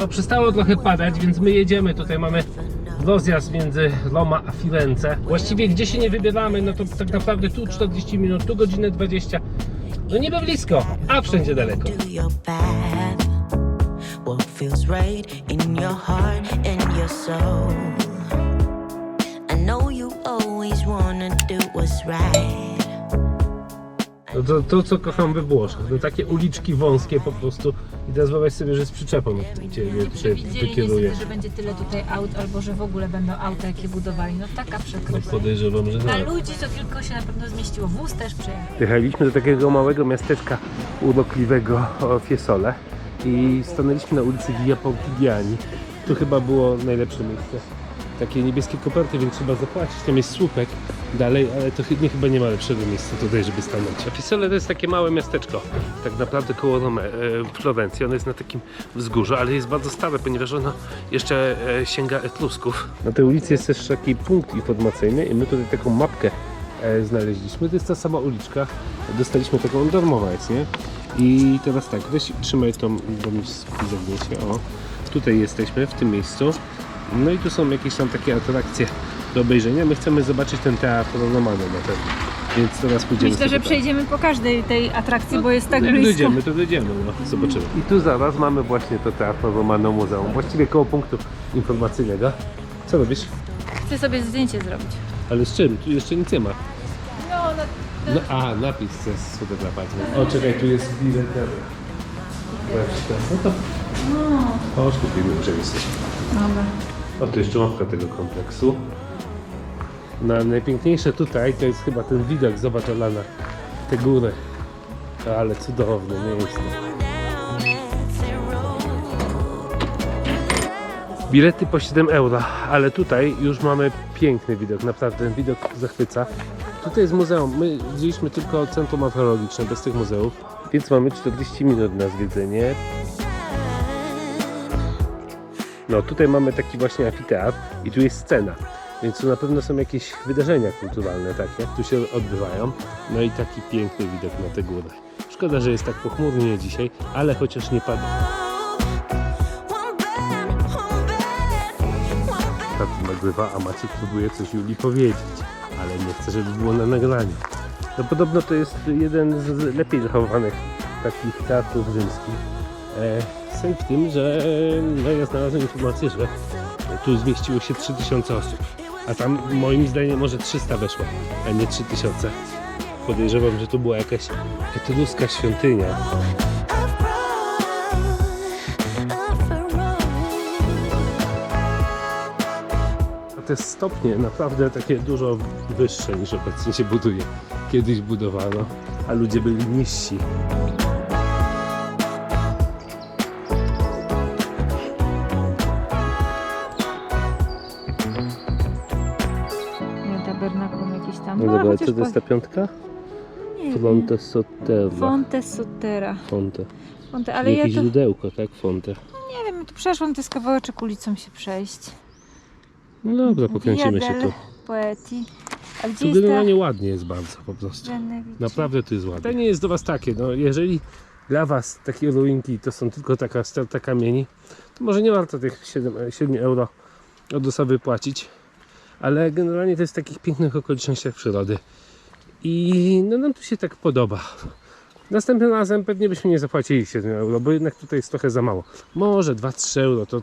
No przestało trochę padać, więc my jedziemy. Tutaj mamy rozjazd między Roma a Firenze. Właściwie gdzie się nie wybieramy, no to tak naprawdę tu 40 minut, tu godzinę 20. No niby blisko, a wszędzie daleko. What feels right in your heart and your soul. I know you always wanna do what's right. No to, to co kocham we Włoszech, to takie uliczki wąskie po prostu. I teraz wyobraź sobie, że z przyczepą gdzie się Widzieli wykierujesz. że będzie tyle tutaj aut, albo że w ogóle będą auta, jakie budowali. No taka No przykrość. podejrzewam, że Dla tak. ludzi to tylko się na pewno zmieściło. Wóz też przyjechał. Jechaliśmy do takiego małego miasteczka urokliwego o Fiesole i stanęliśmy na ulicy Via Portigiani. Tu chyba było najlepsze miejsce. Takie niebieskie koperty, więc trzeba zapłacić. Tam jest słupek dalej, ale to nie, chyba nie ma lepszego miejsca tutaj, żeby stanąć. A Fiesole to jest takie małe miasteczko, tak naprawdę koło Rome, e, Florencji. Ono jest na takim wzgórzu, ale jest bardzo stare, ponieważ ono jeszcze e, sięga Etrusków. Na tej ulicy jest też taki punkt informacyjny i my tutaj taką mapkę e, znaleźliśmy. To jest ta sama uliczka. Dostaliśmy taką darmową jest, nie? I teraz tak, weź trzymaj tą, bo mi zagniecie, o. Tutaj jesteśmy, w tym miejscu. No i tu są jakieś tam takie atrakcje do obejrzenia. My chcemy zobaczyć ten teatr Romano na pewno. Więc teraz pójdziemy Myślę, że przejdziemy po każdej tej atrakcji, bo jest tak No blisko. dojdziemy, to dojdziemy, no. Zobaczymy. I tu zaraz mamy właśnie to Teatro Romano Muzeum. Właściwie koło punktu informacyjnego. Co robisz? Chcę sobie zdjęcie zrobić. Ale z czym? Tu jeszcze nic nie ma. No, no No, a, napis jest fotografacja. O, czekaj, tu jest bileteria. No to... Chodź, kupimy przepisy. dobra. O, tu jeszcze mapka tego kompleksu. No, najpiękniejsze tutaj to jest chyba ten widok, zobacz Alana, te góry. Ale cudowne miejsce. Bilety po 7 euro, ale tutaj już mamy piękny widok, naprawdę ten widok zachwyca. Tutaj jest muzeum, my widzieliśmy tylko centrum archeologiczne, bez tych muzeów, więc mamy 40 minut na zwiedzenie. No tutaj mamy taki właśnie amfiteatr i tu jest scena, więc tu na pewno są jakieś wydarzenia kulturalne takie, tu się odbywają. No i taki piękny widok na te góry. Szkoda, że jest tak pochmurnie dzisiaj, ale chociaż nie pada. Tato nagrywa, a Maciek próbuje coś Julii powiedzieć, ale nie chce, żeby było na nagraniu. No podobno to jest jeden z lepiej zachowanych takich teatrów rzymskich. E, sens w tym, że no ja znalazłem informację, że tu zmieściło się 3000 osób, a tam moim zdaniem może 300 weszło, a nie 3000. Podejrzewam, że to była jakaś etruska świątynia. Te stopnie naprawdę takie dużo wyższe niż obecnie się buduje. Kiedyś budowano, a ludzie byli niżsi. Nie, tabernakulum jakiś tam. No No, dobra, chociaż co to jest ta piątka? Nie. Fonte Sotterla. Fonte Sotera. Fonte. Fonte, Ale ale ja jakieś to źródełko, tak? Fonte. nie wiem, tu przeszłam, to jest kawałeczek ulicą się przejść. No dobra, pokręcimy się Via tu. Poeti. A gdzie Tu jest ta... ładnie jest bardzo po prostu. Naprawdę to jest ładne. Pytanie jest do Was takie, no jeżeli dla Was takie ruinki to są tylko taka sterta kamieni, to może nie warto tych 7, 7 euro od osoby płacić, ale generalnie to jest w takich pięknych okolicznościach przyrody i no nam tu się tak podoba. Następnym razem pewnie byśmy nie zapłacili 7 euro, bo jednak tutaj jest trochę za mało. Może 2-3 euro to,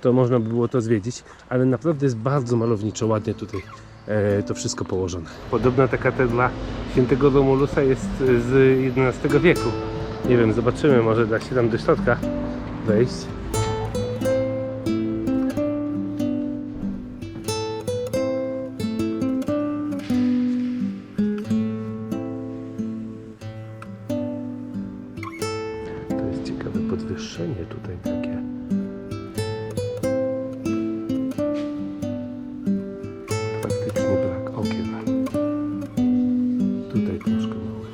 to można by było to zwiedzić, ale naprawdę jest bardzo malowniczo, ładnie tutaj e, to wszystko położone. Podobna ta katedra świętego Romulusa jest z XI wieku. Nie wiem, zobaczymy, może da się tam do środka wejść. Podwyższenie tutaj takie. Faktycznie brak okien. Tutaj troszkę małe.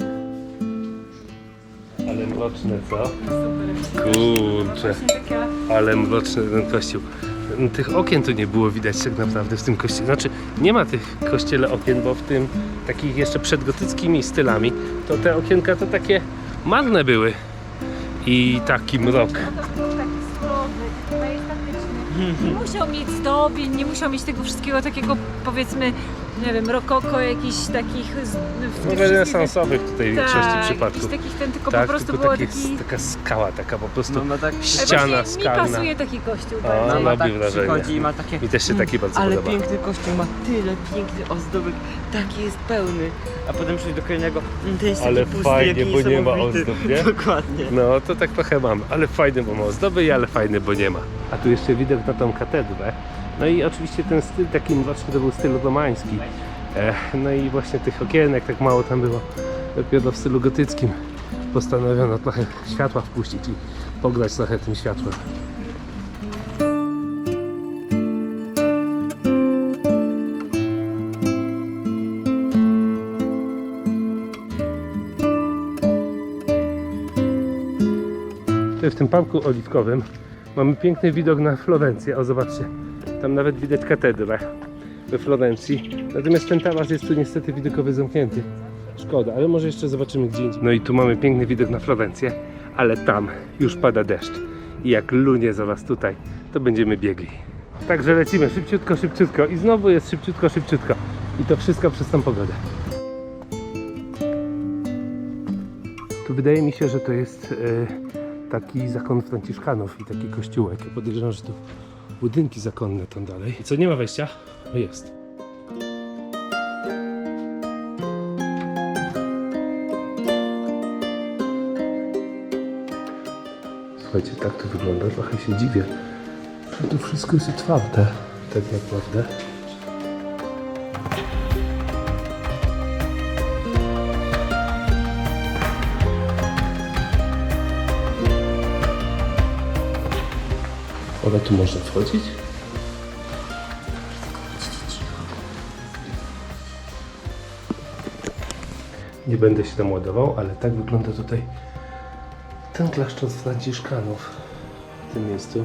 Ale mroczne co? Kurczę, ale mroczny ten kościół. Tych okien tu nie było widać tak naprawdę w tym kościele. Znaczy, nie ma tych kościele okien, bo w tym takich jeszcze przedgotyckimi stylami, to te okienka to takie marne były i taki mrok. Mhm. Nie musiał mieć zdobień, nie musiał mieć tego wszystkiego takiego powiedzmy nie wiem, rokoko, jakichś takich... w No renesansowych tutaj w większości tak, przypadków. takich, ten tylko tak, po prostu tylko było takie, taki... taka skała, taka po prostu No ma tak... Ale ściana właśnie skalna. Mi pasuje taki kościół. Bardzo. no, ma robi tak wrażenie. przychodzi i ma takie... Mi też się taki bardzo ale podoba. piękny kościół, ma tyle pięknych ozdóbek, taki jest pełny. A potem przyjść do kolejnego, "Mm, ten jest Ale taki pusty, fajnie, bo nie ma niesamowity". ozdób, nie? Dokładnie. No to tak trochę mam, ale fajny, bo ma ozdoby, ale fajny, bo nie ma. A tu jeszcze widok na tą katedrę. No i oczywiście ten styl taki mroczny to był styl romański. E, no i właśnie tych okienek tak mało tam było. Dopiero w stylu gotyckim postanowiono trochę światła wpuścić i pograć trochę tym światłem. W tym parku oliwkowym mamy piękny widok na Florencję. O, zobaczcie, tam nawet widać katedrę we Florencji. Natomiast ten taras jest tu niestety widokowy zamknięty. Szkoda, ale może jeszcze zobaczymy gdzie indziej. No i tu mamy piękny widok na Florencję, ale tam już pada deszcz. I jak lunie zaraz tutaj, to będziemy biegli. Także lecimy szybciutko, szybciutko i znowu jest szybciutko, szybciutko. I to wszystko przez tą pogodę. Tu wydaje mi się, że to jest e, taki zakon Franciszkanów i taki kościółek. Podejrzewam, że tu budynki zakonne tam dalej. I co, nie ma wejścia? No jest. Słuchajcie, tak to wygląda. Trochę się dziwię, że tu wszystko jest otwarte tak naprawdę. Ale tu można wchodzić? Nie będę się tam ładował, ale tak wygląda tutaj ten klasztor Franciszkanów w tym miejscu.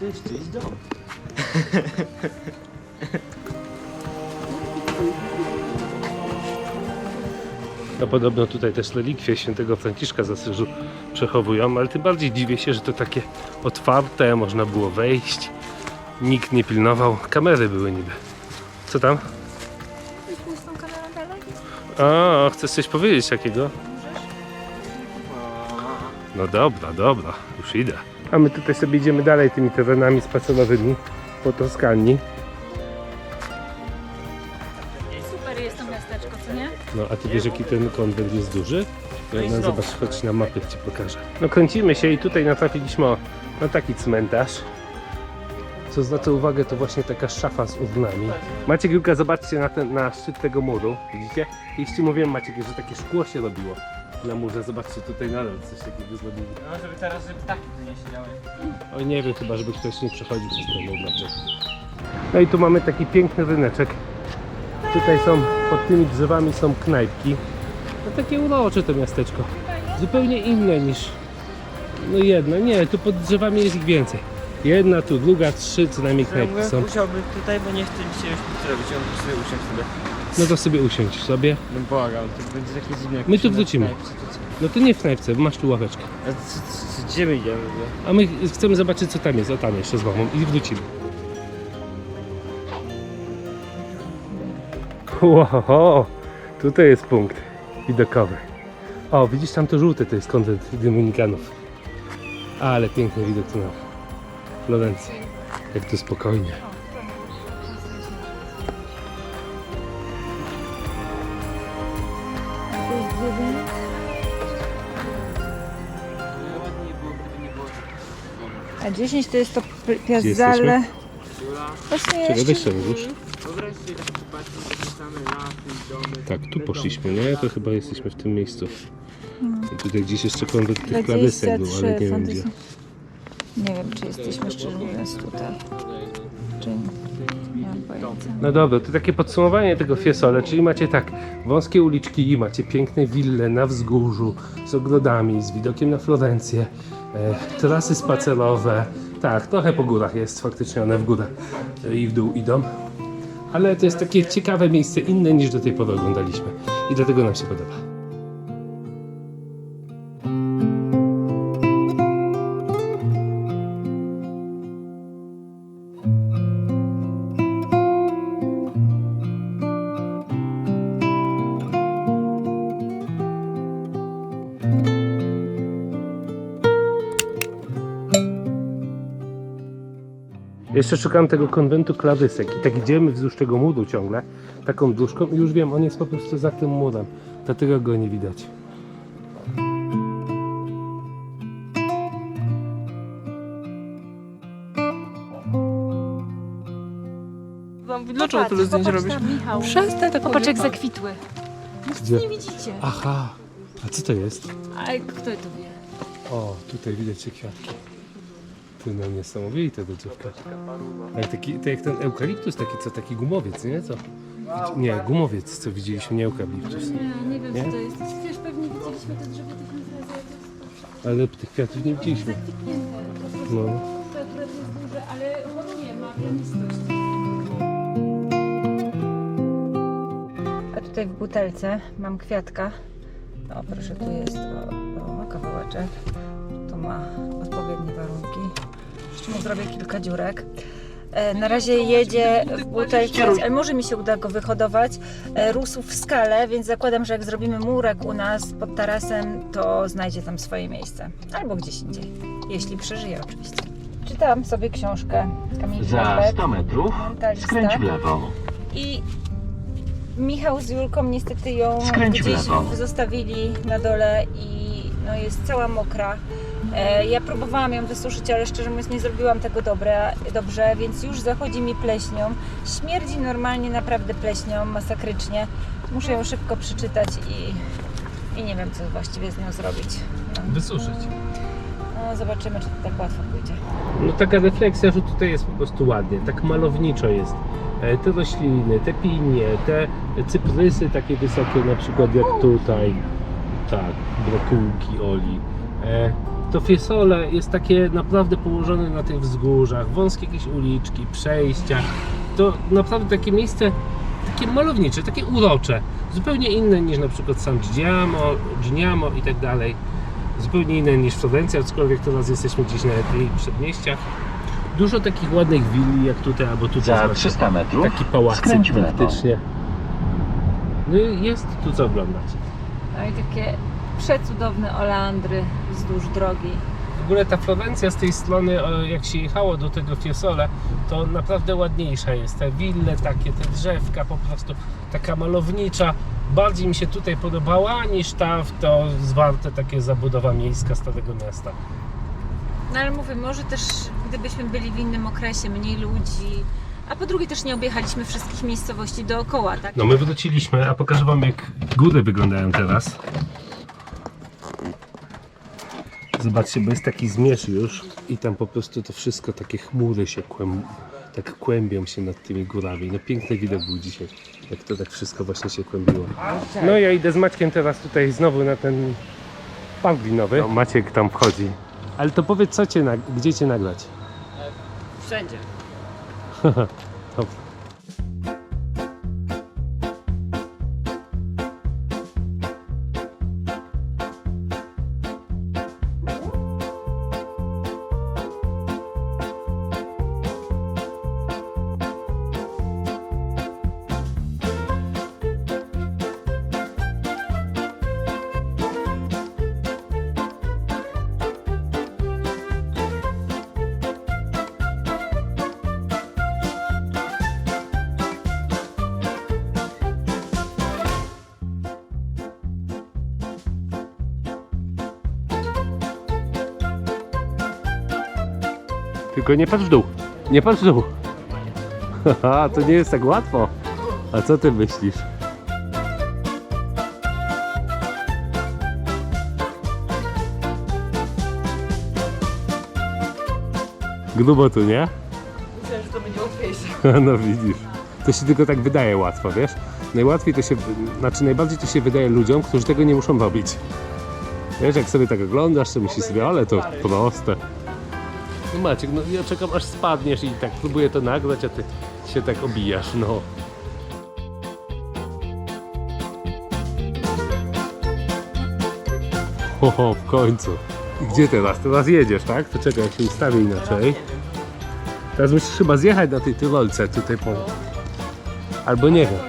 To jest czyjś dom. No podobno tutaj też relikwie świętego Franciszka z Asyżu przechowują, ale tym bardziej dziwię się, że to takie otwarte, można było wejść. Nikt nie pilnował, kamery były niby. Co tam? A, chcesz coś powiedzieć takiego? No dobra, dobra, już idę. A my tutaj sobie idziemy dalej tymi terenami spacerowymi po Toskanii. Super jest to miasteczko, co nie? No a ty wiesz jaki ten konwent jest duży? No, i no, znowu. zobacz, chodź na mapę ci pokażę. No kręcimy się i tutaj natrafiliśmy o, na taki cmentarz. Co zwraca uwagę to właśnie taka szafa z urnami. Maciek Juka, zobaczcie na, ten, na szczyt tego muru, widzicie? Jeśli mówiłem Maciek, że takie szkło się robiło na murze, zobaczcie tutaj nadal coś takiego zrobili. No żeby teraz, żeby ptaki tu nie siedziały. Oj nie wiem, chyba żeby ktoś nie przechodził przez ten mur. No i tu mamy taki piękny ryneczek. Tutaj są, pod tymi drzewami są knajpki. No takie urocze to miasteczko. Zupełnie inne niż... No jedna, nie, tu pod drzewami jest ich więcej. Jedna, tu druga, trzy co najmniej knajpki są. musiałbym tutaj, bo nie chcę dzisiaj już nic robić, sobie usiąść sobie. No to sobie usiądź sobie. No błagam, to będzie takie jak My tu się na wrócimy. knajpce, to co? No to nie w knajpce, bo masz tu ławeczkę. A Gdzie my idziemy? A my chcemy zobaczyć co tam jest, o tam jeszcze z mamą i wrócimy. Wow, tutaj jest punkt widokowy. O, widzisz tam to żółte, to jest konwent dominikanów. Ale piękny widok tu na Florencji. Jak tu spokojnie. A 10 to jest to jesteśmy? piazzale. Właśnie Czekaj, weź jeszcze... Wyobraź sobie tak popatrzeć, takie same lasy, domy. Tak, tu poszliśmy, nie? To chyba jesteśmy w tym miejscu. I tutaj gdzieś jeszcze konwent tych kladysek był, ale nie wiem gdzie. Nie wiem, czy jesteśmy szczerze mówiąc tutaj. Czy nie mam pojęcia. No dobra, to takie podsumowanie tego Fiesole, czyli macie tak, wąskie uliczki, macie piękne wille na wzgórzu, z ogrodami, z widokiem na Florencję, e, trasy spacerowe, tak, trochę po górach jest, faktycznie one w górę i w dół idą, ale to jest takie ciekawe miejsce, inne niż do tej pory oglądaliśmy i dlatego nam się podoba. Jeszcze szukam tego konwentu klawysek i tak idziemy wzdłuż tego muru ciągle, taką dróżką i już wiem, on jest po prostu za tym murem, dlatego go nie widać. Dlaczego tyle zdjęć robisz? Michał. Przestań tak Popatrz jak zakwitły. Nic Gdzie? nie widzicie. Aha, a co to jest? Ale kto to wie? O, tutaj widać te kwiatki. Ty no niesamowite te drzewka. Ale taki, to jak ten eukaliptus taki, co taki gumowiec, nie? Co? Nie, gumowiec, co widzieliśmy, nie eukaliptus. Nie, nie wiem Nie? co to jest. Wiesz, pewnie widzieliśmy te drzewo tysiąc razy, to Ale tych kwiatów nie widzieliśmy. Po prostu No. to akurat jest duże, ale ma. A tutaj w butelce mam kwiatka. O, proszę, tu jest o, o, kawałeczek. Tu ma odpowiednie warunki. Jeszcze mu zrobię kilka dziurek. E, Na razie jedzie w butelce, ale może mi się uda go wyhodować. E, Rósł w skale, więc zakładam, że jak zrobimy murek u nas pod tarasem, to znajdzie tam swoje miejsce. Albo gdzieś indziej. Jeśli przeżyje oczywiście. Czytałam sobie książkę Kamil Za Kropek, 100 metrów skręć w lewo. I Michał z Julką niestety ją Skręć gdzieś zostawili na dole i no jest cała mokra. E, ja próbowałam ją wysuszyć, ale szczerze mówiąc nie zrobiłam tego dobre, dobrze, więc już zachodzi mi pleśnią. Śmierdzi normalnie naprawdę pleśnią, masakrycznie. Muszę ją szybko przeczytać i, i nie wiem co właściwie z nią zrobić. No, Wysuszyć. no zobaczymy czy to tak łatwo pójdzie. No taka refleksja, że tutaj jest po prostu ładnie, tak malowniczo jest. E, Te rośliny, te pinie, te cyprysy takie wysokie na przykład jak tutaj. Tak, brokułki oli. To fiesole jest takie naprawdę położone na tych wzgórzach, wąskie jakieś uliczki, przejścia. To naprawdę takie miejsce takie malownicze, takie urocze. Zupełnie inne niż na przykład San Giamo, Giniamo i tak dalej. Zupełnie inne niż Florencja, aczkolwiek teraz jesteśmy gdzieś na jej przedmieściach. Dużo takich ładnych willi jak tutaj, albo tutaj Za zobaczcie, 300 metrów taki pałacyk praktycznie. No i jest tu co oglądać. No i takie przecudowne oleandry wzdłuż drogi. W ogóle ta Florencja z tej strony, o, jak się jechało do tego Fiesole, to naprawdę ładniejsza jest. Te wille takie, te drzewka po prostu taka malownicza. Bardziej mi się tutaj podobała niż ta w to zwarte takie zabudowa miejska Starego Miasta. No ale mówię, może też gdybyśmy byli w innym okresie, mniej ludzi, a po drugie też nie objechaliśmy wszystkich miejscowości dookoła, tak? No my wróciliśmy, a pokażę wam jak góry wyglądają teraz. Zobaczcie, bo jest taki zmierzch już i tam po prostu to wszystko, takie chmury się kłęb, tak kłębią się nad tymi górami. No piękny widok był dzisiaj, jak to tak wszystko właśnie się kłębiło. No ja idę z Maćkiem teraz tutaj znowu na ten park. No, Maciek tam wchodzi. Ale to powiedz, co cię, gdzie cię nagrać? Wszędzie. Dobrze. Tylko nie patrz w dół. Nie patrz w dół. Haha, to nie jest tak łatwo. A co ty myślisz? Grubo tu, nie? Myślałem, że to będzie łatwiejsze. No widzisz. To się tylko tak wydaje łatwo, wiesz? Najłatwiej to się, znaczy najbardziej to się wydaje ludziom, którzy tego nie muszą robić. Wiesz, jak sobie tak oglądasz, to myślisz sobie, ale to proste. No Maciek, no ja czekam aż spadniesz i tak próbuję to nagrać, a ty się tak obijasz, no. Oho, w końcu. I gdzie teraz? Teraz jedziesz, tak? To czekaj, jak się ustawię inaczej. Teraz musisz chyba zjechać na tej tyrolce tutaj po... Albo nie wiem.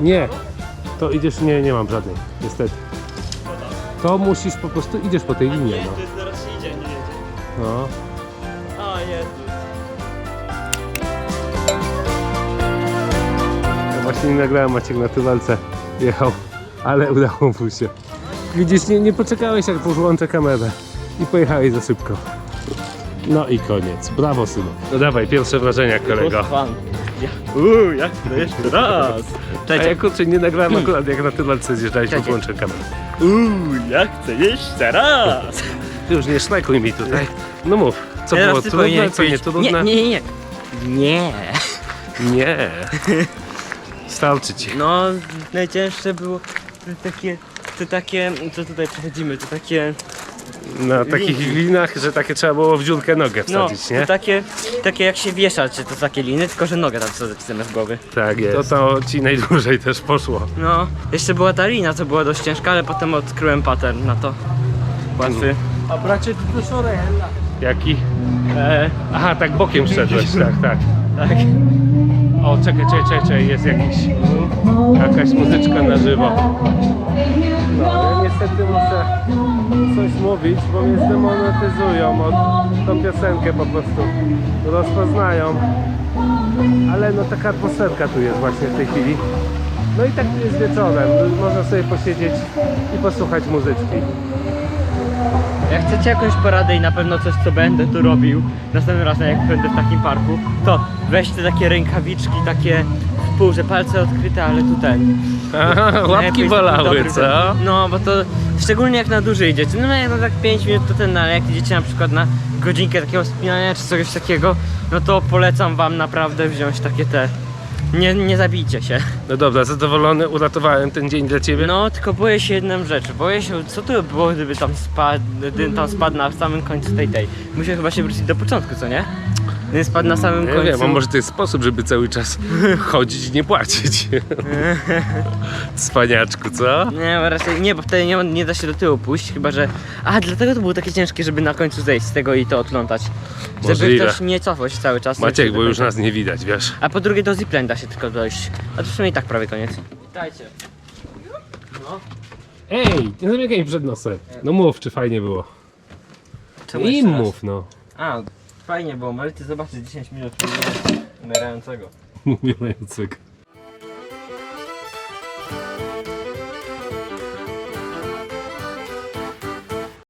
Nie. To idziesz, nie, nie mam żadnej, niestety. To musisz po prostu, idziesz po tej linii, no. no. Właśnie nie nagrałem Maciek na Tywalce jechał, ale udało mu się. Widzisz, nie, nie poczekałeś jak podłączę kamerę i pojechałeś za szybko. No i koniec. Brawo synu. No dawaj, pierwsze wrażenia kolego. Fan. Uuu, jak to jeszcze raz. A Cześć. ja kurczę nie nagrałem akurat jak na Tywalce zjeżdżaliśmy, Czekaj. podłączę kamerę. Uuu, ja chcę jeszcze raz. Ty już nie szlajkuj mi tutaj. No mów, co Teraz było trudne, co nie powiedzieć- trudne? Nie, nie, nie. Nie. Nie. No, najcięższe było te takie, te takie, co tutaj przechodzimy, to takie, Na takich Linki. linach, że takie trzeba było w dziurkę nogę no, wsadzić, to nie? takie, takie jak się wiesza, czy to takie liny, tylko że nogę tam wsadzać zamiast głowy. Tak jest. To to ci najdłużej też poszło. No, jeszcze była ta lina, co była dość ciężka, ale potem odkryłem pattern na to. Łatwy. A bracie, tu do sorella. Jaki? E, Aha, tak bokiem szedłeś, tak, tak. tak. O, czekaj, czekaj, czekaj, jest jakiś, jakaś muzyczka na żywo. No, ale niestety muszę coś mówić, bo mnie zdemonetyzują od tą piosenkę po prostu rozpoznają. Ale no taka atmosferka tu jest właśnie w tej chwili. No i tak jest wieczorem, można sobie posiedzieć i posłuchać muzyczki. Jak chcecie jakąś poradę i na pewno coś, co będę tu robił następnym razem, jak będę w takim parku, to weźcie takie rękawiczki, takie w pół, że palce odkryte, ale tu ten. Aha, Lepiej łapki bolały, co? No, bo to szczególnie jak na dłużej idziecie. No, jak na tak 5 minut to ten, no, ale jak idziecie na przykład na godzinkę takiego spinania czy czegoś takiego, no to polecam wam naprawdę wziąć takie te. Nie, nie zabijcie się. No dobra, zadowolony, uratowałem ten dzień dla ciebie. No, tylko boję się jedną rzeczy. Boję się, co to by było, gdyby tam spadł, gdybym tam spadł na samym końcu tej tej. Muszę chyba się wrócić do początku, co nie? Gdybym spadł na samym Nie końcu. wiem, a może to jest sposób, żeby cały czas chodzić i nie płacić. Cwaniaczku, co? Nie, bo raczej nie, bo wtedy nie, nie da się do tyłu pójść, chyba że. A, dlatego to było takie ciężkie, żeby na końcu zejść z tego i to odlątać. Żeby Możliwe. też nie cofać cały czas. Maciek, bo już nas nie widać, wiesz? A po drugie do zipline da się tylko dojść. A to w sumie i tak prawie koniec. Witajcie. No. Ej, nie zamykaj mi przed nosem. No mów, czy fajnie było. Czemu I mów, no. A, fajnie było, możecie zobaczyć 10 minut umierającego. Umierającego.